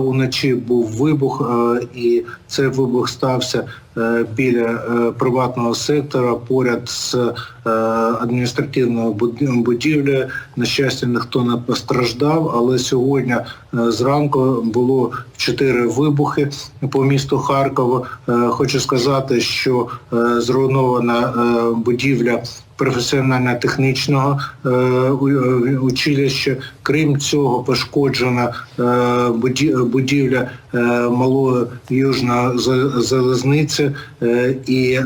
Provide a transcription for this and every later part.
Уночі був вибух, е, і цей вибух стався е, біля е, приватного сектора поряд з адміністративною будівлею. На щастя, ніхто не постраждав, але сьогодні зранку було чотири вибухи по місту Харкову. Е, Хочу сказати, що зруйнована будівля професіонально-технічного е, е, училища. Крім цього, пошкоджена е, будівля е, малої южної залізниці. Е, і, е,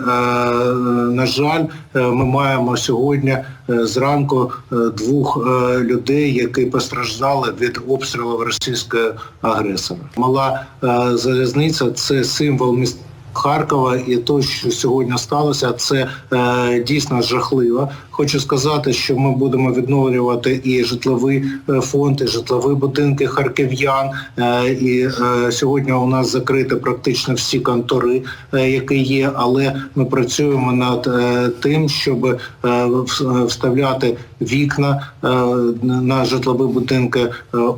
на жаль, е, ми маємо сьогодні е, зранку двох людей, які постраждали від обстрілів російського агресора. Мала е, залізниця це символ міста. Харкова і те, що сьогодні сталося, це е, дійсно жахливо. Хочу сказати, що ми будемо відновлювати і житловий е, фонд, і житлові будинки харків'ян. Е, і е, сьогодні у нас закриті практично всі контори, які є, але ми працюємо над тим, щоб вставляти вікна на житлові будинки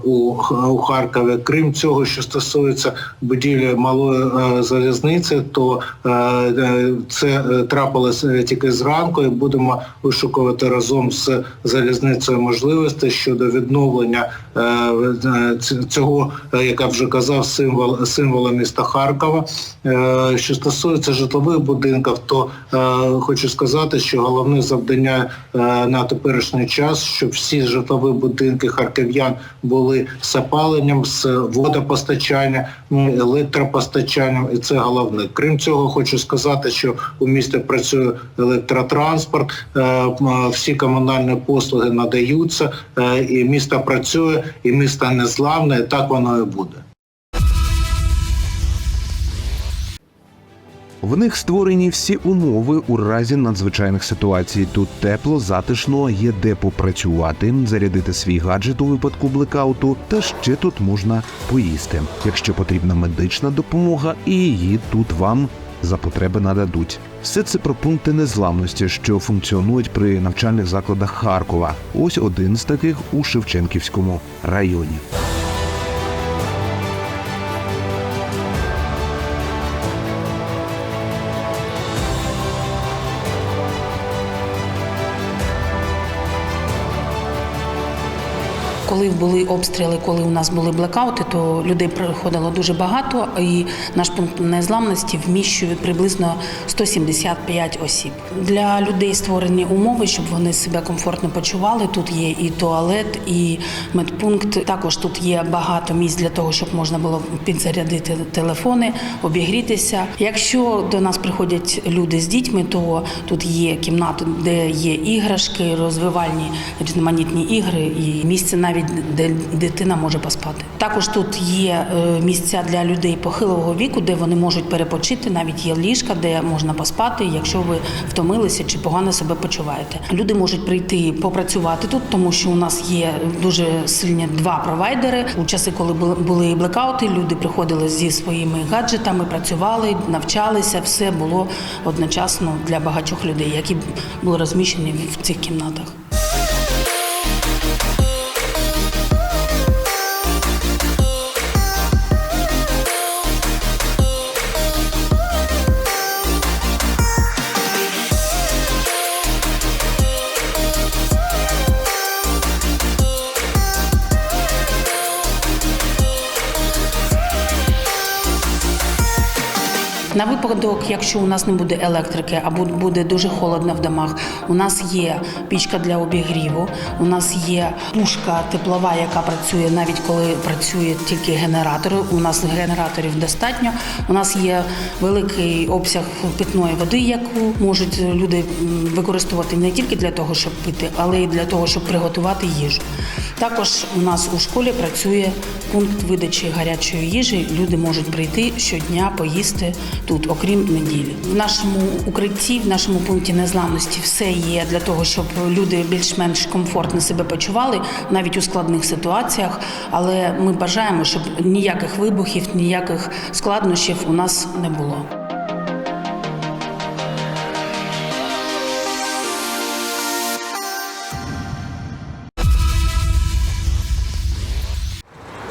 у, Харкові. Крім цього, що стосується будівлі малої залізниці, то це трапилось тільки зранку, і будемо вишукувати разом з залізницею можливості щодо відновлення цього, е, як я вже казав, символ символа міста Харкова. Е, Що стосується житлових будинків, то е, хочу сказати, що головне завдання е, на теперішній час, щоб всі житлові будинки харків'ян були з опаленням, з водопостачанням, електропостачанням, і це головне. Крім цього, хочу сказати, що у місті працює електротранспорт, е, всі комунальні послуги надаються, е, і місто працює, і місто незламне, і так воно і буде. В них створені всі умови у разі надзвичайних ситуацій. Тут тепло, затишно, є де попрацювати, зарядити свій гаджет у випадку блекауту, та ще тут можна поїсти. Якщо потрібна медична допомога, і її тут вам за потреби нададуть. Все це про пункти незламності, що функціонують при навчальних закладах Харкова. Ось один з таких у Шевченківському районі. Коли були обстріли, коли у нас були блекаути, то людей приходило дуже багато, і наш пункт незламності вміщує приблизно 175 осіб. Для людей створені умови, щоб вони себе комфортно почували. Тут є і туалет, і медпункт. Також тут є багато місць для того, щоб можна було підзарядити телефони, обігрітися. Якщо до нас приходять люди з дітьми, то тут є кімната, де є іграшки, розвивальні різноманітні ігри і місце навіть де дитина може поспати. Також тут є е, місця для людей похилого віку, де вони можуть перепочити. Навіть є ліжка, де можна поспати, якщо ви втомилися чи погано себе почуваєте. Люди можуть прийти попрацювати тут, тому що у нас є дуже сильні два провайдери. У часи, коли були- були блекаути, люди приходили зі своїми гаджетами, працювали, навчалися. Все було одночасно для багатьох людей, які були розміщені в цих кімнатах. Випадок, якщо у нас не буде електрики або буде дуже холодно в домах, у нас є пічка для обігріву, у нас є пушка теплова, яка працює навіть коли працює тільки генератор. У нас генераторів достатньо. У нас є великий обсяг питної води, яку можуть люди використовувати не тільки для того, щоб пити, але й для того, щоб приготувати їжу. Також у нас у школі працює пункт видачі гарячої їжі. Люди можуть прийти щодня поїсти тут, окрім неділі. В нашому укритті, в нашому пункті незламності, все є для того, щоб люди більш-менш комфортно себе почували, навіть у складних ситуаціях. Але ми бажаємо, щоб ніяких вибухів, ніяких складнощів у нас не було.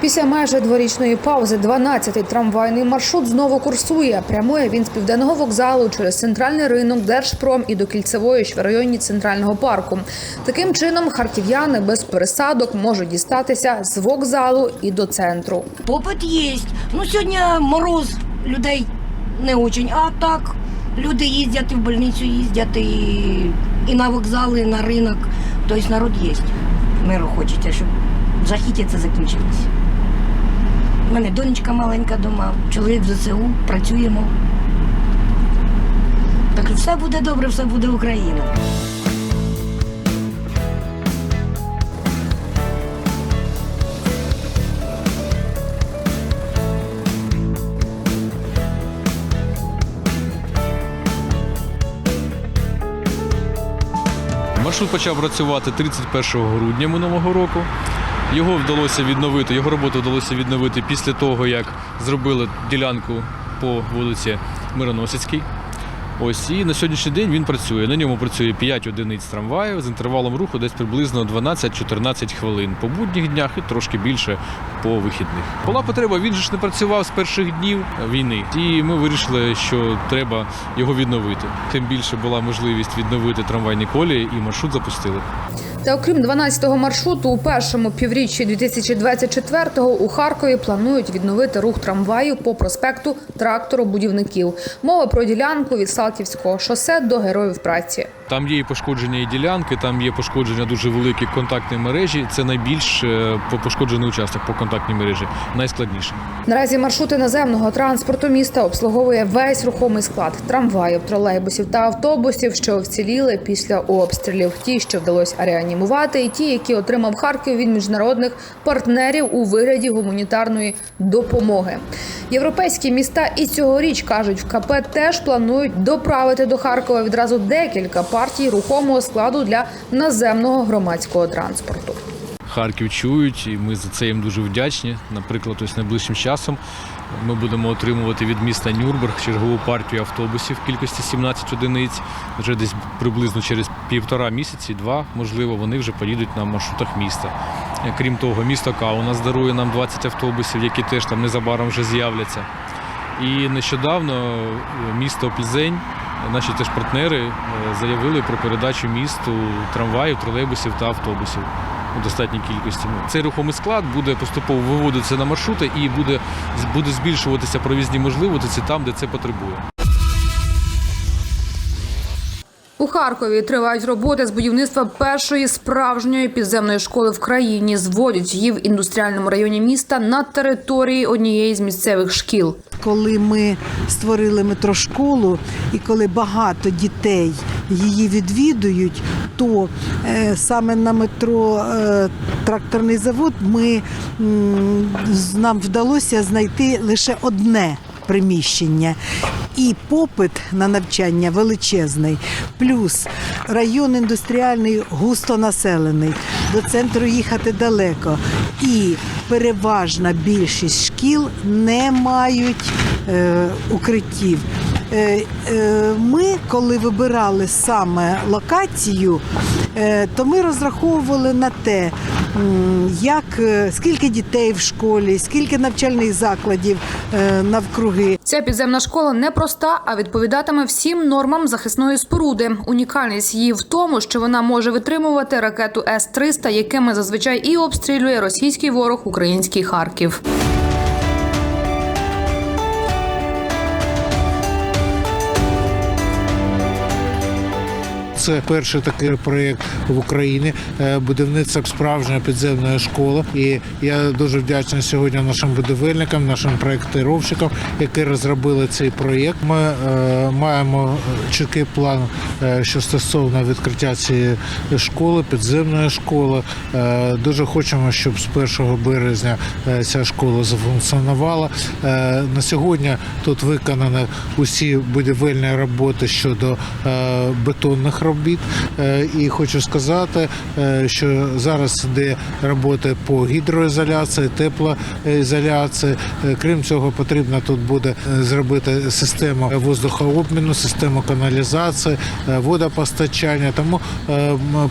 Після майже дворічної паузи 12-й трамвайний маршрут знову курсує. Прямує він з південного вокзалу через центральний ринок, Держпром і до кільцевої ж в районі центрального парку. Таким чином харків'яни без пересадок можуть дістатися з вокзалу і до центру. Попит є. Ну сьогодні мороз людей не очень. А так люди їздять і в больницю, їздять і, і на вокзали, і на ринок. Тобто народ є. Миру хочеться, щоб в жахіті це закінчилось. У мене донечка маленька дома, чоловік в ЗСУ, працюємо. Так все буде добре, все буде Україна. Маршрут почав працювати 31 грудня минулого року. Його вдалося відновити, його роботу вдалося відновити після того, як зробили ділянку по вулиці Мироносицькій. Ось і на сьогоднішній день він працює. На ньому працює 5 одиниць трамваю з інтервалом руху десь приблизно 12-14 хвилин по будніх днях і трошки більше по вихідних. Була потреба, він же ж не працював з перших днів війни, і ми вирішили, що треба його відновити. Тим більше була можливість відновити трамвайні колії, і маршрут запустили. Та окрім 12-го маршруту, у першому півріччі 2024-го у Харкові планують відновити рух трамваю по проспекту трактору будівників. Мова про ділянку від Салтівського шосе до героїв праці. Там є і пошкодження і ділянки, там є пошкодження дуже великі контактної мережі. Це найбільш е, пошкоджений участок по контактній мережі, найскладніше. Наразі маршрути наземного транспорту міста обслуговує весь рухомий склад трамваїв, тролейбусів та автобусів, що вціліли після обстрілів. Ті, що вдалося реанімувати, і ті, які отримав Харків від міжнародних партнерів у вигляді гуманітарної допомоги. Європейські міста і цьогоріч кажуть, в КП теж планують доправити до Харкова відразу декілька партій рухомого складу для наземного громадського транспорту. Харків чують, і ми за це їм дуже вдячні. Наприклад, ось найближчим часом ми будемо отримувати від міста Нюрнберг чергову партію автобусів в кількості 17 одиниць. Вже десь приблизно через півтора місяці, два, можливо, вони вже поїдуть на маршрутах міста. Крім того, місто Каунас дарує нам 20 автобусів, які теж там незабаром вже з'являться. І нещодавно е, місто Пльзень, наші теж партнери, е, заявили про передачу місту трамваїв, тролейбусів та автобусів у достатній кількості. Ну, Цей рухомий склад буде поступово виводитися на маршрути і буде, буде збільшуватися провізні можливості там, де це потребує. У Харкові тривають роботи з будівництва першої справжньої підземної школи в країні. Зводять її в індустріальному районі міста на території однієї з місцевих шкіл. коли ми створили метрошколу, і коли багато дітей її відвідують, то е, саме на метро е, тракторний завод ми нам вдалося знайти лише одне. Приміщення і попит на навчання величезний. Плюс район індустріальний густонаселений, до центру їхати далеко. І переважна більшість шкіл не мають е, укриттів. Е, е, ми, коли вибирали саме локацію, то ми розраховували на те, як е, скільки дітей в школі, скільки навчальних закладів е, навкруги. Ця підземна школа не проста, а відповідатиме всім нормам захисної споруди. Унікальність її в тому, що вона може витримувати ракету С-300, якими зазвичай і обстрілює російський ворог український Харків. Це перший такий проєкт в Україні е, будівництво справжньої підземної школи. І я дуже вдячний сьогодні нашим будівельникам, нашим проєктировщикам, які розробили цей проєкт. Ми е, маємо чіткий план, е, що стосовно відкриття цієї школи, підземної школи. Е, дуже хочемо, щоб з 1 березня е, ця школа зафункціонувала. Е, на сьогодні тут виконані усі будівельні роботи щодо е, бетонних робот. Робіт. Е, І хочу сказати, е, що зараз йде роботи по гідроізоляції, теплоізоляції. Е, Крім цього, потрібно тут буде зробити систему воздухообміну, систему каналізації, водопостачання. Тому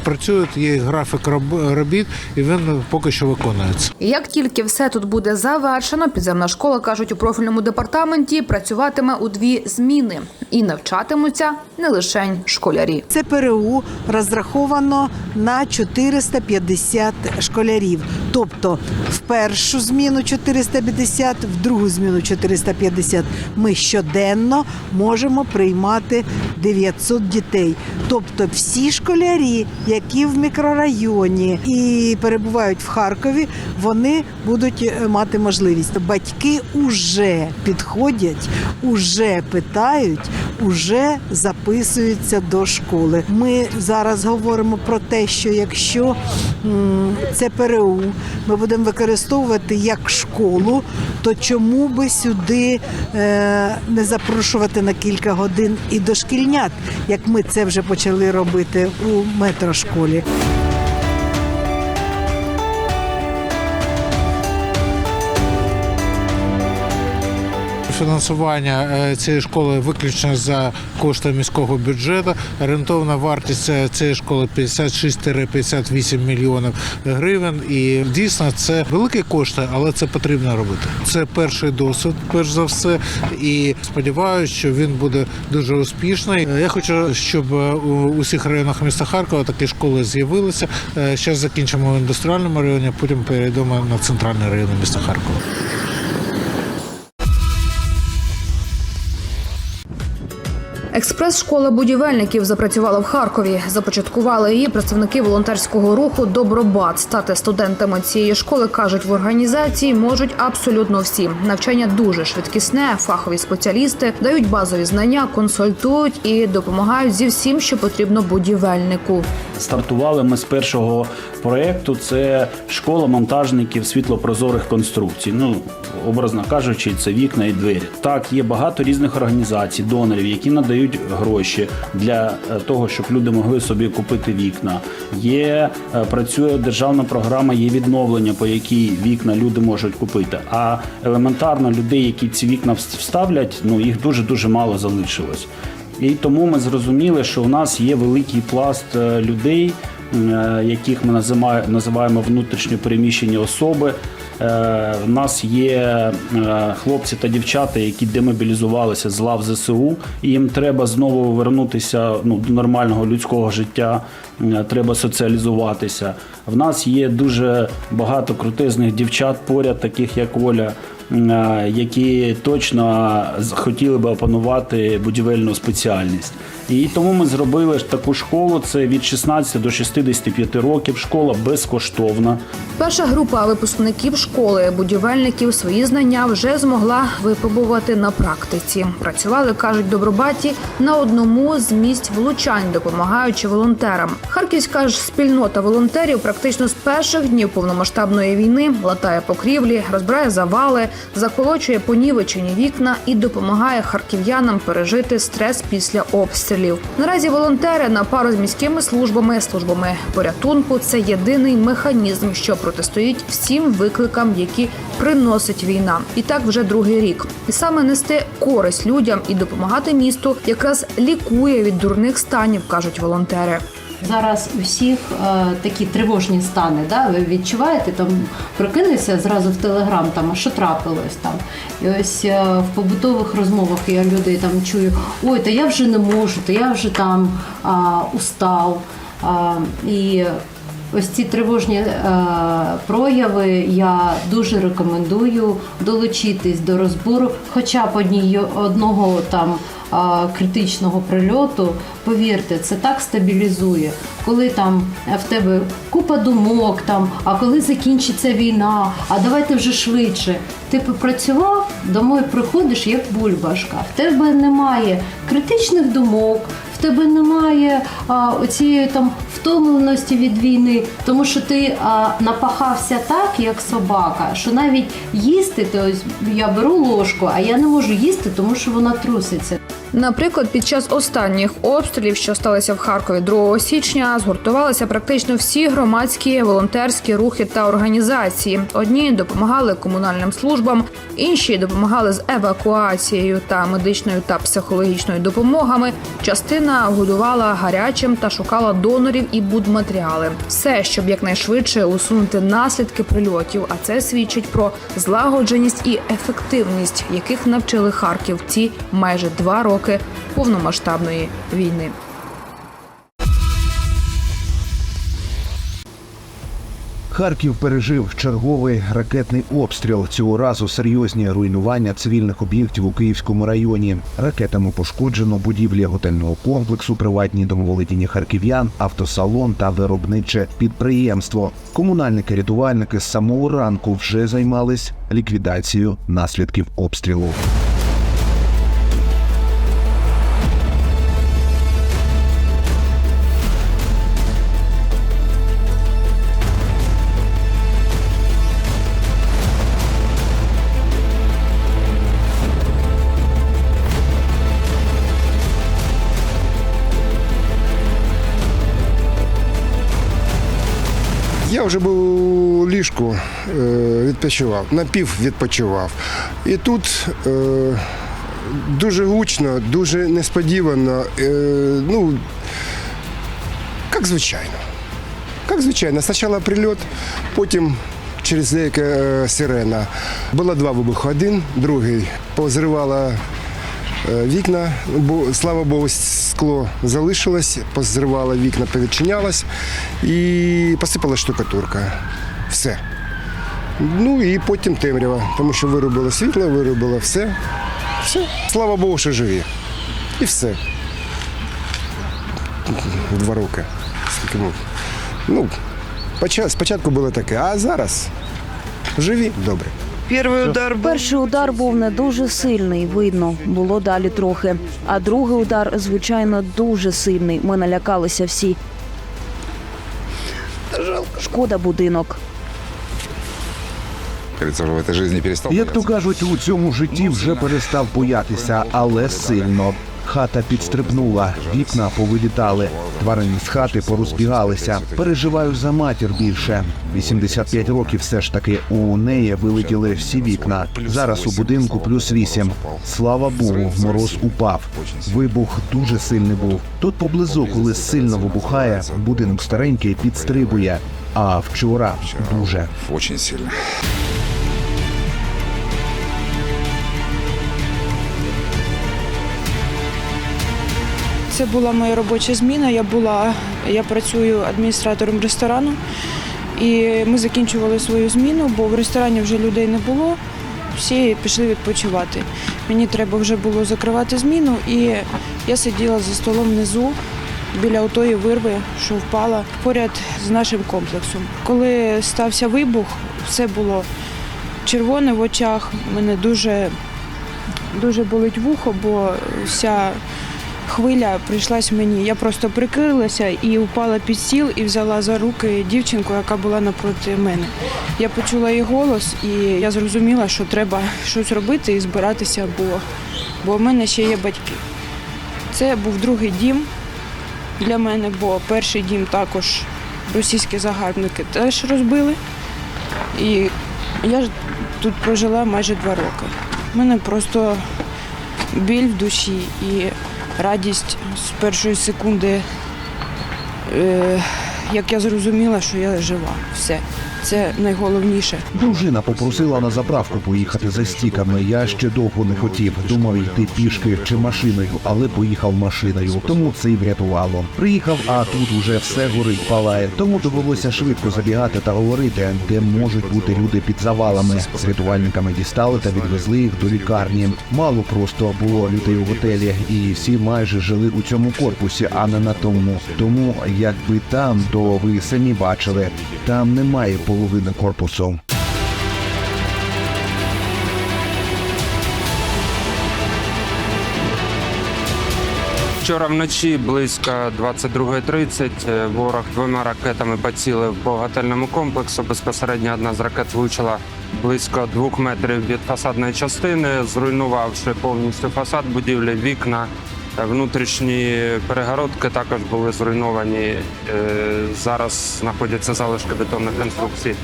працюють є графік роб- робіт, і він поки що виконується. Як тільки все тут буде завершено, підземна школа кажуть у профільному департаменті працюватиме у дві зміни і навчатимуться не лише школярі. Це ПРУ розраховано на 450 школярів. Тобто в першу зміну 450, в другу зміну 450. Ми щоденно можемо приймати 900 дітей. Тобто всі школярі, які в мікрорайоні і перебувають в Харкові, вони будуть е, мати можливість. Батьки уже підходять, уже питають, уже записуються до школи. Ми зараз говоримо про те, що якщо це ПРУ, ми будемо використовувати як школу, то чому би сюди е, не запрошувати на кілька годин і дошкільнят, як ми це вже почали робити у метрошколі. Фінансування е, цієї школи виключно за кошти міського бюджету. Орієнтовна вартість е, цієї школи 56-58 мільйонів гривень. І дійсно це великі кошти, але це потрібно робити. Це перший досвід, перш за все, і сподіваюся, що він буде дуже успішний. Е, Я хочу, щоб у усіх районах міста Харкова такі школи з'явилися. Зараз закінчимо в індустріальному районі, потім перейдемо на центральний район міста Харкова. Експрес-школа будівельників запрацювала в Харкові. Започаткували її представники волонтерського руху Добробат. Стати студентами цієї школи кажуть в організації можуть абсолютно всі. Навчання дуже швидкісне, фахові спеціалісти дають базові знання, консультують і допомагають зі всім, що потрібно будівельнику. Стартували ми з першого проєкту. Це школа монтажників світлопрозорих конструкцій. Ну, образно кажучи, це вікна і двері. Так, є багато різних організацій, донорів, які надають гроші для е, того, щоб люди могли собі купити вікна. Є е, працює державна програма, є відновлення, по якій вікна люди можуть купити. А елементарно людей, які ці вікна вставлять, ну їх дуже дуже мало залишилось. І тому ми зрозуміли, що у нас є великий пласт е, людей, яких ми називаємо внутрішньо переміщені особи. Е, У нас є е, хлопці та дівчата, які демобілізувалися з лав ЗСУ, і їм треба знову вернутися ну, до нормального людського життя, е, треба соціалізуватися. В нас є дуже багато крутизних дівчат поряд, таких як Оля, які точно хотіли би опанувати будівельну спеціальність. І тому ми зробили таку школу. Це від 16 до 65 років. Школа безкоштовна. Перша група випускників школи будівельників свої знання вже змогла випробувати на практиці. Працювали, кажуть добробаті, на одному з місць влучань, допомагаючи волонтерам. Харківська ж спільнота волонтерів практично з перших днів повномасштабної війни латає покрівлі, розбирає завали, заколочує понівечені вікна і допомагає харків'янам пережити стрес після обстрілів. Наразі волонтери на пару з міськими службами, службами порятунку це єдиний механізм, що протистоїть всім викликам, які приносить війна. І так вже другий рік. І саме нести користь людям і допомагати місту якраз лікує від дурних станів, кажуть волонтери. Зараз у всіх е, такі тривожні стани. Да? Ви відчуваєте, там прокинувся зразу в телеграм, там, а що трапилось там. І ось е, в побутових розмовах я людей там чую, ой, та я вже не можу, та я вже там а, устав. А, і ось ці тривожні е, прояви я дуже рекомендую долучитись до розбору, хоча б одні, одного там критичного прильоту, повірте, це так стабілізує. Коли там е, в тебе купа думок, там, а коли закінчиться війна, а давайте вже швидше. Ти попрацював, домой приходиш як бульбашка. В тебе немає критичних думок, тебе немає а, оцієї там втомленості від війни, тому що ти а, напахався так, як собака, що навіть їсти, то ось я беру ложку, а я не можу їсти, тому що вона труситься. Наприклад, під час останніх обстрілів, що сталися в Харкові 2 січня, згуртувалися практично всі громадські волонтерські рухи та організації. Одні допомагали комунальним службам, інші допомагали з евакуацією та медичною та психологічною допомогами. Частина годувала гарячим та шукала донорів і будматеріали. Все, щоб якнайшвидше усунути наслідки прильотів. А це свідчить про злагодженість і ефективність, яких навчили Харків ці майже два роки повномасштабної війни. Харків пережив черговий ракетний обстріл. Цього разу серйозні руйнування цивільних об'єктів у Київському районі. Ракетами пошкоджено будівлі готельного комплексу, приватні домоволодіння харків'ян, автосалон та виробниче підприємство. Комунальники рятувальники з самого ранку вже займались ліквідацією наслідків обстрілу. Я вже був у ліжку, е, відпочивав, напів відпочивав. І тут е, дуже гучно, дуже несподівано. Е, ну, як звичайно. Як звичайно, спочатку прильот, потім через деяке сирена. Було два вибухи. Один, другий позривала вікна, бо слава Богу, скло залишилось, позривала вікна, повідчинялось і посипала штукатурка. Все. Ну і потім темрява, тому що виробило світло, виробило все. Все. Слава Богу, що живі. І все. Два роки. Ну, спочатку було таке, а зараз живі, добре. Перший удар був Перший удар був не дуже сильний, видно, було далі трохи. А другий удар, звичайно, дуже сильний. Ми налякалися всі. Шкода будинок. Як то кажуть, у цьому житті вже перестав боятися, але сильно. Хата підстрибнула, вікна повилітали, тварини з хати порозбігалися. Переживаю за матір більше. 85 років все ж таки у неї вилетіли всі вікна. Зараз у будинку плюс 8. Слава Богу, мороз упав. Вибух дуже сильний був. Тут поблизу, коли сильно вибухає, будинок старенький підстрибує. А вчора дуже. Очень сильно. Це була моя робоча зміна. Я була, я працюю адміністратором ресторану, і ми закінчували свою зміну, бо в ресторані вже людей не було. Всі пішли відпочивати. Мені треба вже було закривати зміну, і я сиділа за столом внизу біля отої вирви, що впала поряд з нашим комплексом. Коли стався вибух, все було червоне в очах. Мене дуже, дуже болить вухо, бо вся хвиля прийшлась мені. Я просто прикрилася і упала під стіл і взяла за руки дівчинку, яка була напроти мене. Я почула її голос, і я зрозуміла, що треба щось робити і збиратися, бо, бо в мене ще є батьки. Це був другий дім для мене, бо перший дім також російські загарбники теж розбили. І я ж тут прожила майже два роки. У мене просто біль в душі і радість з першої секунди, е, як я зрозуміла, що я жива. Все. Це найголовніше. Дружина попросила на заправку поїхати за стіками. Я ще довго не хотів. Думав йти пішки чи машиною, але поїхав машиною. Тому це й врятувало. Приїхав, а тут уже все горить, палає. Тому довелося швидко забігати та говорити, де можуть бути люди під завалами. З рятувальниками дістали та відвезли їх до лікарні. Мало просто було людей у готелі, і всі майже жили у цьому корпусі, а не на тому. Тому якби там, то ви самі бачили, там немає половини корпусу. Вчора вночі близько 22.30 е, ворог двома ракетами поцілив по готельному комплексу. Безпосередньо одна з ракет влучила близько двох метрів від фасадної частини, зруйнувавши повністю фасад будівлі, вікна. Внутрішні перегородки також були зруйновані. Е, Зараз знаходяться залишки бетонних конструкцій.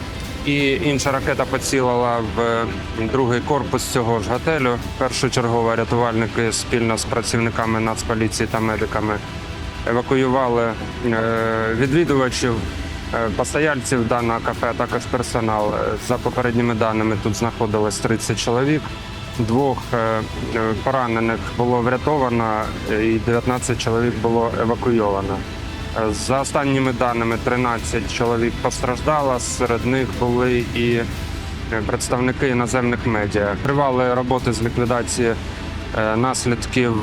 І інша ракета поцілила в другий корпус цього ж готелю. Першочергово рятувальники спільно з працівниками Нацполіції та медиками евакуювали е, відвідувачів, е, постояльців даного кафе, а також персонал. За попередніми даними тут знаходилось 30 чоловік. Двох е, е, поранених було врятовано е, і 19 чоловік було евакуйовано. За останніми даними, 13 чоловік постраждало. Серед них були і представники іноземних медіа. Тривали роботи з ліквідації наслідків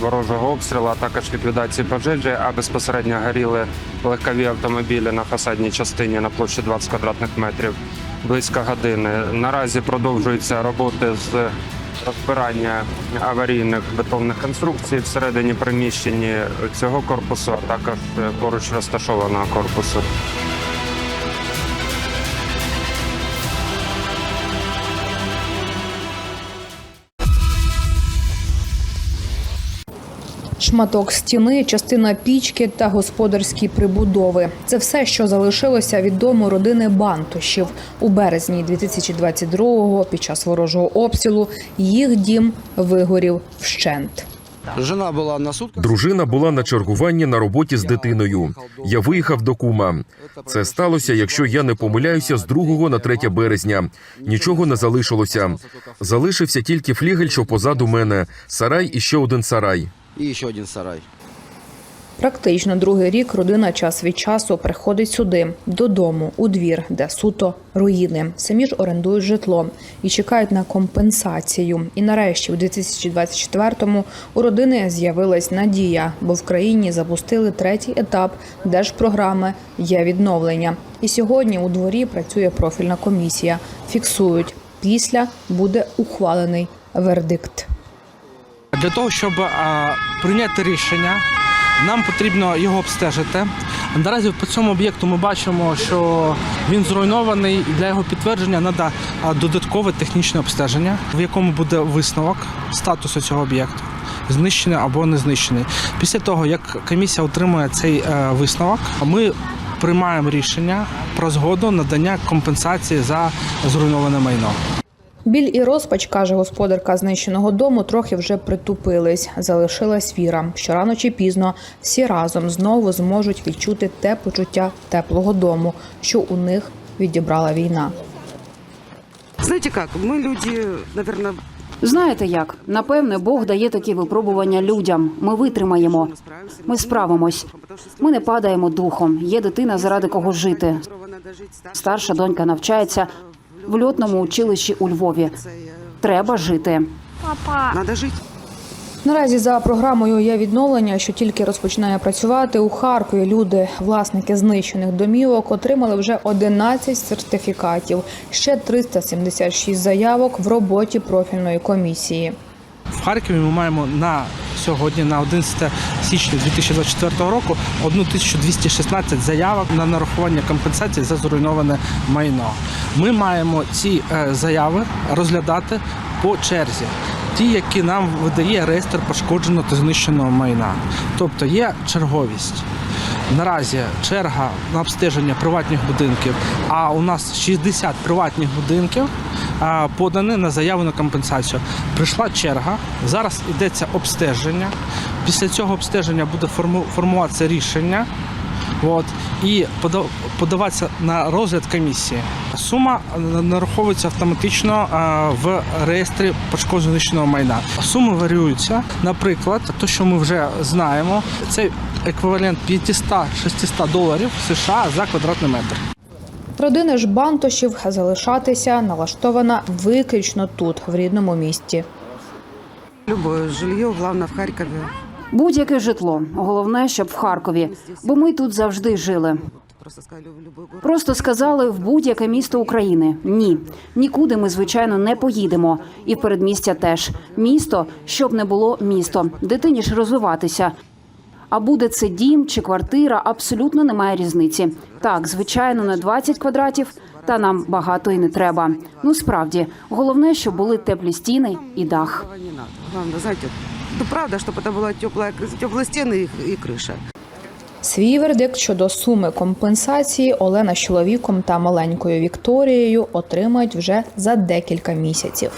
ворожого обстрілу, а також ліквідації пожежі, а безпосередньо горіли легкові автомобілі на фасадній частині на площі 20 квадратних метрів близько години. Наразі продовжуються роботи з розбирання аварійних бетонних конструкцій всередині приміщення цього корпусу, а також е, поруч розташованого корпусу. Шматок стіни, частина пічки та господарські прибудови. Це все, що залишилося від дому родини Бантушів. У березні 2022-го під час ворожого обстрілу їх дім вигорів вщент. Жена була на сутках. Дружина була на чергуванні на роботі з дитиною. Я виїхав до кума. Це сталося, якщо я не помиляюся, з 2 на 3 березня. Нічого не залишилося. Залишився тільки флігель, що позаду мене, сарай і ще один сарай. І ще один сарай. Практично другий рік родина час від часу приходить сюди, додому, у двір, де суто руїни. Самі ж орендують житло і чекають на компенсацію. І нарешті, у 2024-му у родини з'явилась надія, бо в країні запустили третій етап держпрограми є відновлення. І сьогодні у дворі працює профільна комісія. Фіксують після буде ухвалений вердикт. Для того, щоб прийняти рішення, нам потрібно його обстежити. Наразі по цьому об'єкту ми бачимо, що він зруйнований, і для його підтвердження треба додаткове технічне обстеження, в якому буде висновок статусу цього об'єкту. Знищений або не знищений. Після того, як комісія отримує цей е, висновок, ми приймаємо рішення про згоду надання компенсації за зруйноване майно. Біль і розпач, каже господарка знищеного дому, трохи вже притупились. Залишилась віра, що рано чи пізно всі разом знову зможуть відчути те почуття теплого дому, що у них відібрала війна. Знаете как, мы люди, наверное, Знаєте як? Напевне, Бог дає такі випробування людям. Ми витримаємо. Ми справимось. Ми не падаємо духом. Є дитина, заради кого жити. Старша донька навчається в льотному училищі у Львові. Треба жити. надо жити. Наразі за програмою є відновлення, що тільки розпочинає працювати у Харкові. Люди, власники знищених домівок, отримали вже 11 сертифікатів, ще 376 заявок в роботі профільної комісії. В Харкові ми маємо на сьогодні, на 11 січня 2024 року, 1216 заявок на нарахування компенсації за зруйноване майно. Ми маємо ці е, заяви розглядати по черзі. Ті, які нам видає реєстр пошкодженого та знищеного майна. Тобто є черговість. Наразі черга на обстеження приватних будинків, а у нас 60 приватних будинків подані на заяву на компенсацію. Прийшла черга, зараз йдеться обстеження. Після цього обстеження буде форму- формуватися рішення. От, і пода- подаватися на розгляд комісії. Сума е, нараховується автоматично е, в реєстрі пошкодженого майна. Суми варіюються. Наприклад, те, що ми вже знаємо, це еквівалент 500-600 доларів США за квадратний метр. Родини ж бантошів залишатися налаштована виключно тут, в рідному місті. Любое жилье, главное в Харькове. Будь-яке житло. Головне, щоб в Харкові, бо ми тут завжди жили. Просто сказали в. Будь-яке місто України. Ні, нікуди ми звичайно не поїдемо. І в передмістя теж місто, щоб не було місто, дитині ж розвиватися. А буде це дім чи квартира, абсолютно немає різниці. Так, звичайно, не 20 квадратів, та нам багато і не треба. Ну справді, головне, щоб були теплі стіни і дах. Знаете, ну правда, чтобы это была теплая, теплые стены и, и крыша. Свій вердикт щодо суми компенсації Олена з чоловіком та маленькою Вікторією отримають вже за декілька місяців.